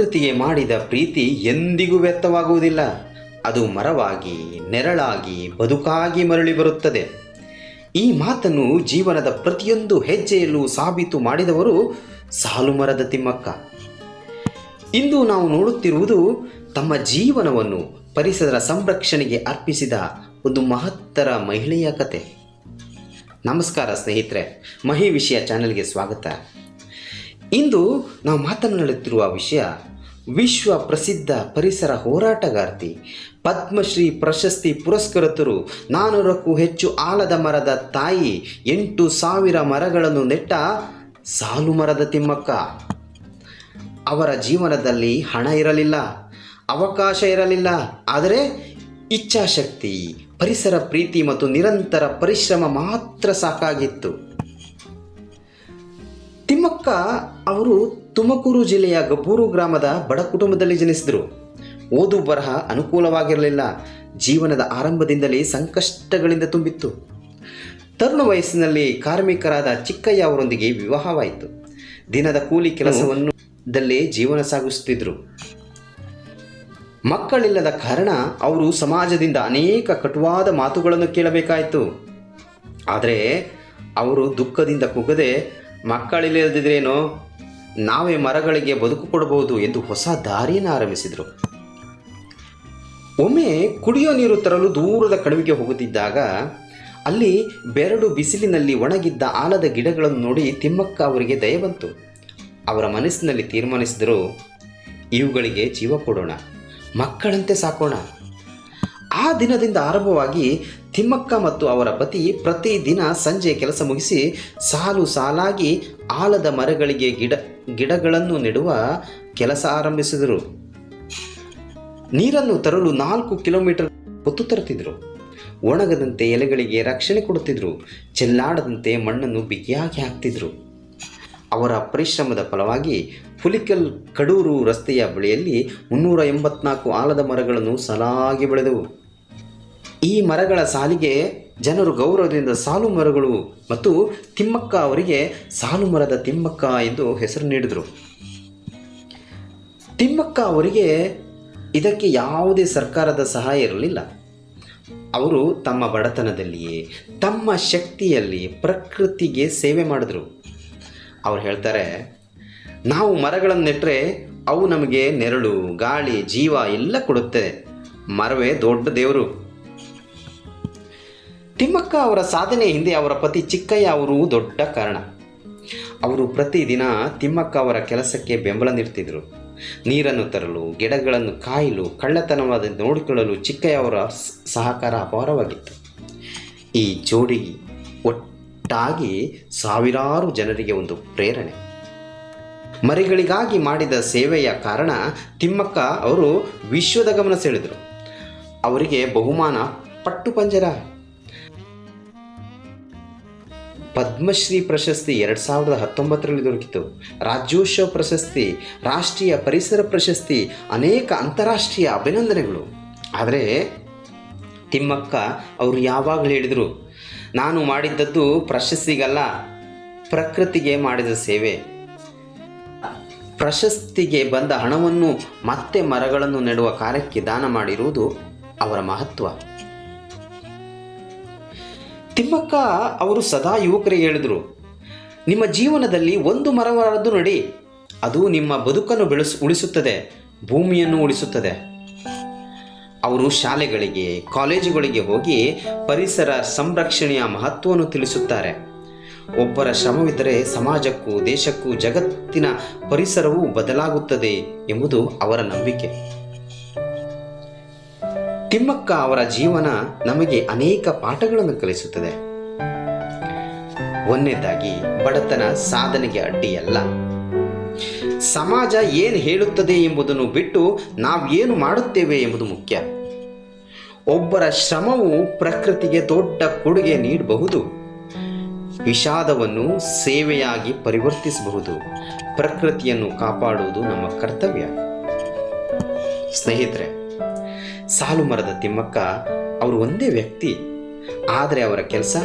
ಪ್ರಕೃತಿಗೆ ಮಾಡಿದ ಪ್ರೀತಿ ಎಂದಿಗೂ ವ್ಯರ್ಥವಾಗುವುದಿಲ್ಲ. ಅದು ಮರವಾಗಿ, ನೆರಳಾಗಿ, ಬದುಕಾಗಿ ಮರಳಿ ಬರುತ್ತದೆ. ಈ ಮಾತನ್ನು ಜೀವನದ ಪ್ರತಿಯೊಂದು ಹೆಜ್ಜೆಯಲ್ಲೂ ಸಾಬೀತು ಮಾಡಿದವರು ಸಾಲುಮರದ ತಿಮ್ಮಕ್ಕ. ಇಂದು ನಾವು ನೋಡುತ್ತಿರುವುದು ತಮ್ಮ ಜೀವನವನ್ನು ಪರಿಸರ ಸಂರಕ್ಷಣೆಗೆ ಅರ್ಪಿಸಿದ ಒಂದು ಮಹತ್ತರ ಮಹಿಳೆಯ ಕತೆ. ನಮಸ್ಕಾರ ಸ್ನೇಹಿತರೆ, ಮಹಿ ವಿಷಯ ಚಾನೆಲ್ಗೆ ಸ್ವಾಗತ. ಇಂದು ನಾವು ಮಾತನಾಡುತ್ತಿರುವ ವಿಷಯ ವಿಶ್ವ ಪ್ರಸಿದ್ಧ ಪರಿಸರ ಹೋರಾಟಗಾರ್ತಿ, ಪದ್ಮಶ್ರೀ ಪ್ರಶಸ್ತಿ ಪುರಸ್ಕೃತರು ನಾನೂರಕ್ಕೂ ಹೆಚ್ಚು ಆಲದ ಮರದ ತಾಯಿ, ಎಂಟು ಸಾವಿರ ಮರಗಳನ್ನು ನೆಟ್ಟ ಸಾಲು ಮರದ ತಿಮ್ಮಕ್ಕ. ಅವರ ಜೀವನದಲ್ಲಿ ಹಣ ಇರಲಿಲ್ಲ, ಅವಕಾಶ ಇರಲಿಲ್ಲ, ಆದರೆ ಇಚ್ಛಾಶಕ್ತಿ, ಪರಿಸರ ಪ್ರೀತಿ ಮತ್ತು ನಿರಂತರ ಪರಿಶ್ರಮ ಮಾತ್ರ ಸಾಕಾಗಿತ್ತು. ತಿಮ್ಮಕ್ಕ ಅವರು ತುಮಕೂರು ಜಿಲ್ಲೆಯ ಗಬ್ಬೂರು ಗ್ರಾಮದ ಬಡ ಕುಟುಂಬದಲ್ಲಿ ಜನಿಸಿದರು. ಓದು ಬರಹ ಅನುಕೂಲವಾಗಿರಲಿಲ್ಲ. ಜೀವನದ ಆರಂಭದಿಂದಲೇ ಸಂಕಷ್ಟಗಳಿಂದ ತುಂಬಿತ್ತು. ತರುಣ ವಯಸ್ಸಿನಲ್ಲಿ ಕಾರ್ಮಿಕರಾದ ಚಿಕ್ಕಯ್ಯ ಅವರೊಂದಿಗೆ ವಿವಾಹವಾಯಿತು. ದಿನದ ಕೂಲಿ ಕೆಲಸವನ್ನು ದಲ್ಲೇ ಜೀವನ ಸಾಗಿಸುತ್ತಿದ್ದರು. ಮಕ್ಕಳಿಲ್ಲದ ಕಾರಣ ಅವರು ಸಮಾಜದಿಂದ ಅನೇಕ ಕಟುವಾದ ಮಾತುಗಳನ್ನು ಕೇಳಬೇಕಾಯಿತು. ಆದರೆ ಅವರು ದುಃಖದಿಂದ ಕುಗ್ಗದೆ ಮಕ್ಕಳಿಲ್ಲದಿದ್ರೇನೋ ನಾವೇ ಮರಗಳಿಗೆ ಬದುಕು ಕೊಡಬಹುದು ಎಂದು ಹೊಸ ದಾರಿಯನ್ನು ಆರಂಭಿಸಿದರು. ಒಮ್ಮೆ ಕುಡಿಯೋ ನೀರು ತರಲು ದೂರದ ಕಣಿವೆಗೆ ಹೋಗುತ್ತಿದ್ದಾಗ, ಅಲ್ಲಿ ಬೆರಡು ಬಿಸಿಲಿನಲ್ಲಿ ಒಣಗಿದ್ದ ಆಲದ ಗಿಡಗಳನ್ನು ನೋಡಿ ತಿಮ್ಮಕ್ಕ ಅವರಿಗೆ ದಯ ಬಂತು. ಅವರ ಮನಸ್ಸಿನಲ್ಲಿ ತೀರ್ಮಾನಿಸಿದರು, ಇವುಗಳಿಗೆ ಜೀವ ಕೊಡೋಣ, ಮಕ್ಕಳಂತೆ ಸಾಕೋಣ. ಆ ದಿನದಿಂದ ಆರಂಭವಾಗಿ ತಿಮ್ಮಕ್ಕ ಮತ್ತು ಅವರ ಪತಿ ಪ್ರತಿದಿನ ಸಂಜೆ ಕೆಲಸ ಮುಗಿಸಿ ಸಾಲು ಸಾಲಾಗಿ ಆಲದ ಮರಗಳಿಗೆ ಗಿಡ, ಗಿಡಗಳನ್ನು ನೆಡುವ ಕೆಲಸ ಆರಂಭಿಸಿದರು. ನೀರನ್ನು ತರಲು ನಾಲ್ಕು ಕಿಲೋಮೀಟರ್ ಹೊತ್ತು ತರುತ್ತಿದ್ದರು. ಒಣಗದಂತೆ ಎಲೆಗಳಿಗೆ ರಕ್ಷಣೆ ಕೊಡುತ್ತಿದ್ದರು. ಚೆಲ್ಲಾಡದಂತೆ ಮಣ್ಣನ್ನು ಬಿಗಿಯಾಗಿ ಹಾಕ್ತಿದ್ರು. ಅವರ ಪರಿಶ್ರಮದ ಫಲವಾಗಿ ಹುಲಿಕಲ್ ಕಡೂರು ರಸ್ತೆಯ ಬಳಿಯಲ್ಲಿ ಮುನ್ನೂರ ಎಂಬತ್ನಾಲ್ಕು ಆಲದ ಮರಗಳನ್ನು ಸಲಾಗಿ ಬೆಳೆದವು. ಈ ಮರಗಳ ಸಾಲಿಗೆ ಜನರು ಗೌರವದಿಂದ ಸಾಲು ಮರಗಳು ಮತ್ತು ತಿಮ್ಮಕ್ಕ ಅವರಿಗೆ ಸಾಲು ಮರದ ತಿಮ್ಮಕ್ಕ ಎಂದು ಹೆಸರು ನೀಡಿದರು. ತಿಮ್ಮಕ್ಕ ಅವರಿಗೆ ಇದಕ್ಕೆ ಯಾವುದೇ ಸರ್ಕಾರದ ಸಹಾಯ ಇರಲಿಲ್ಲ. ಅವರು ತಮ್ಮ ಬಡತನದಲ್ಲಿಯೇ, ತಮ್ಮ ಶಕ್ತಿಯಲ್ಲಿ ಪ್ರಕೃತಿಗೆ ಸೇವೆ ಮಾಡಿದ್ರು. ಅವ್ರು ಹೇಳ್ತಾರೆ, ನಾವು ಮರಗಳನ್ನು ನೆಟ್ಟರೆ ಅವು ನಮಗೆ ನೆರಳು, ಗಾಳಿ, ಜೀವ ಎಲ್ಲ ಕೊಡುತ್ತೆ. ಮರವೇ ದೊಡ್ಡ ದೇವರು. ತಿಮ್ಮಕ್ಕ ಅವರ ಸಾಧನೆ ಹಿಂದೆ ಅವರ ಪತಿ ಚಿಕ್ಕಯ್ಯ ಅವರು ದೊಡ್ಡ ಕಾರಣ. ಅವರು ಪ್ರತಿದಿನ ತಿಮ್ಮಕ್ಕ ಅವರ ಕೆಲಸಕ್ಕೆ ಬೆಂಬಲ ನೀಡ್ತಿದ್ರು ನೀರನ್ನು ತರಲು, ಗಿಡಗಳನ್ನು ಕಾಯಲು, ಕಳ್ಳತನವಾದ ನೋಡಿಕೊಳ್ಳಲು ಚಿಕ್ಕಯ್ಯ ಅವರ ಸಹಕಾರ ಅಪಾರವಾಗಿತ್ತು. ಈ ಜೋಡಿ ಒಟ್ಟಾಗಿ ಸಾವಿರಾರು ಜನರಿಗೆ ಒಂದು ಪ್ರೇರಣೆ. ಮರಿಗಳಿಗಾಗಿ ಮಾಡಿದ ಸೇವೆಯ ಕಾರಣ ತಿಮ್ಮಕ್ಕ ಅವರು ವಿಶ್ವದ ಗಮನ ಸೆಳೆದರು. ಅವರಿಗೆ ಬಹುಮಾನ ಪಟ್ಟು ಪಂಜರ ಪದ್ಮಶ್ರೀ ಪ್ರಶಸ್ತಿ ಎರಡು ಸಾವಿರದ ಹತ್ತೊಂಬತ್ತರಲ್ಲಿ ದೊರಕಿತು. ರಾಜ್ಯೋತ್ಸವ ಪ್ರಶಸ್ತಿ, ರಾಷ್ಟ್ರೀಯ ಪರಿಸರ ಪ್ರಶಸ್ತಿ, ಅನೇಕ ಅಂತಾರಾಷ್ಟ್ರೀಯ ಅಭಿನಂದನೆಗಳು. ಆದರೆ ತಿಮ್ಮಕ್ಕ ಅವರು ಯಾವಾಗಲೂ ಹೇಳಿದರು, ನಾನು ಮಾಡಿದ್ದದ್ದು ಪ್ರಶಸ್ತಿಗಲ್ಲ, ಪ್ರಕೃತಿಗೆ ಮಾಡಿದ ಸೇವೆ. ಪ್ರಶಸ್ತಿಗೆ ಬಂದ ಹಣವನ್ನು ಮತ್ತೆ ಮರಗಳನ್ನು ನೆಡುವ ಕಾರ್ಯಕ್ಕೆ ದಾನ ಮಾಡಿರುವುದು ಅವರ ಮಹತ್ವ. ತಿಮ್ಮಕ್ಕ ಅವರು ಸದಾ ಯುವಕರಿಗೆ ಹೇಳಿದರು, ನಿಮ್ಮ ಜೀವನದಲ್ಲಿ ಒಂದು ಮರವಾದರೂ ನಡಿ, ಅದು ನಿಮ್ಮ ಬದುಕನ್ನು ಬೆಳೆಸ್, ಉಳಿಸುತ್ತದೆ, ಭೂಮಿಯನ್ನು ಉಳಿಸುತ್ತದೆ. ಅವರು ಶಾಲೆಗಳಿಗೆ, ಕಾಲೇಜುಗಳಿಗೆ ಹೋಗಿ ಪರಿಸರ ಸಂರಕ್ಷಣೆಯ ಮಹತ್ವವನ್ನು ತಿಳಿಸುತ್ತಾರೆ. ಒಬ್ಬರ ಶ್ರಮವಿದ್ದರೆ ಸಮಾಜಕ್ಕೂ, ದೇಶಕ್ಕೂ, ಜಗತ್ತಿನ ಪರಿಸರವೂ ಬದಲಾಗುತ್ತದೆ ಎಂಬುದು ಅವರ ನಂಬಿಕೆ. ತಿಮ್ಮಕ್ಕ ಅವರ ಜೀವನ ನಮಗೆ ಅನೇಕ ಪಾಠಗಳನ್ನು ಕಲಿಸುತ್ತದೆ. ಒಂದನೇದಾಗಿ, ಬಡತನ ಸಾಧನೆಗೆ ಅಡ್ಡಿಯಲ್ಲ. ಸಮಾಜ ಏನು ಹೇಳುತ್ತದೆ ಎಂಬುದನ್ನು ಬಿಟ್ಟು ನಾವು ಏನು ಮಾಡುತ್ತೇವೆ ಎಂಬುದು ಮುಖ್ಯ. ಒಬ್ಬರ ಶ್ರಮವು ಪ್ರಕೃತಿಗೆ ದೊಡ್ಡ ಕೊಡುಗೆ ನೀಡಬಹುದು. ವಿಷಾದವನ್ನು ಸೇವೆಯಾಗಿ ಪರಿವರ್ತಿಸಬಹುದು. ಪ್ರಕೃತಿಯನ್ನು ಕಾಪಾಡುವುದು ನಮ್ಮ ಕರ್ತವ್ಯ. ಸ್ನೇಹಿತರೆ ಸಾಲು ಮರದ ತಿಮ್ಮಕ್ಕ ಅವರು ಒಂದೇ ವ್ಯಕ್ತಿ. ಆದರೆ ಅವರ ಕೆಲಸ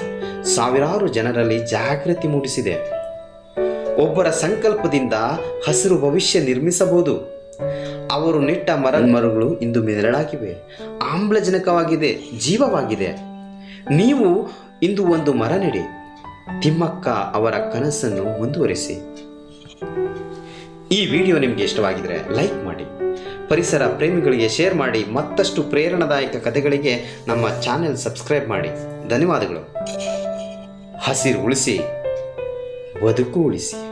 ಸಾವಿರಾರು ಜನರಲ್ಲಿ ಜಾಗೃತಿ ಮೂಡಿಸಿದೆ. ಒಬ್ಬರ ಸಂಕಲ್ಪದಿಂದ ಹಸಿರು ಭವಿಷ್ಯ ನಿರ್ಮಿಸಬಹುದು. ಅವರು ನೆಟ್ಟ ಮರ ಮರಗಳು ಇಂದು ಮೆರಳಾಗಿವೆ ಆಮ್ಲಜನಕವಾಗಿದೆ, ಜೀವವಾಗಿದೆ. ನೀವು ಇಂದು ಒಂದು ಮರ ನೆಡಿ. ತಿಮ್ಮಕ್ಕ ಅವರ ಕನಸನ್ನು ಮುಂದುವರಿಸಿ. ಈ ವಿಡಿಯೋ ನಿಮಗೆ ಇಷ್ಟವಾಗಿದ್ರೆ ಲೈಕ್ ಮಾಡಿ. ಪರಿಸರ ಪ್ರೇಮಿಗಳಿಗೆ ಶೇರ್ ಮಾಡಿ ಮತ್ತಷ್ಟು ಪ್ರೇರಣಾದಾಯಕ ಕಥೆಗಳಿಗೆ ನಮ್ಮ ಚಾನೆಲ್ ಸಬ್ಸ್ಕ್ರೈಬ್ ಮಾಡಿ. ಧನ್ಯವಾದಗಳು. ಹಸಿರು ಉಳಿಸಿ, ಬದುಕು ಉಳಿಸಿ.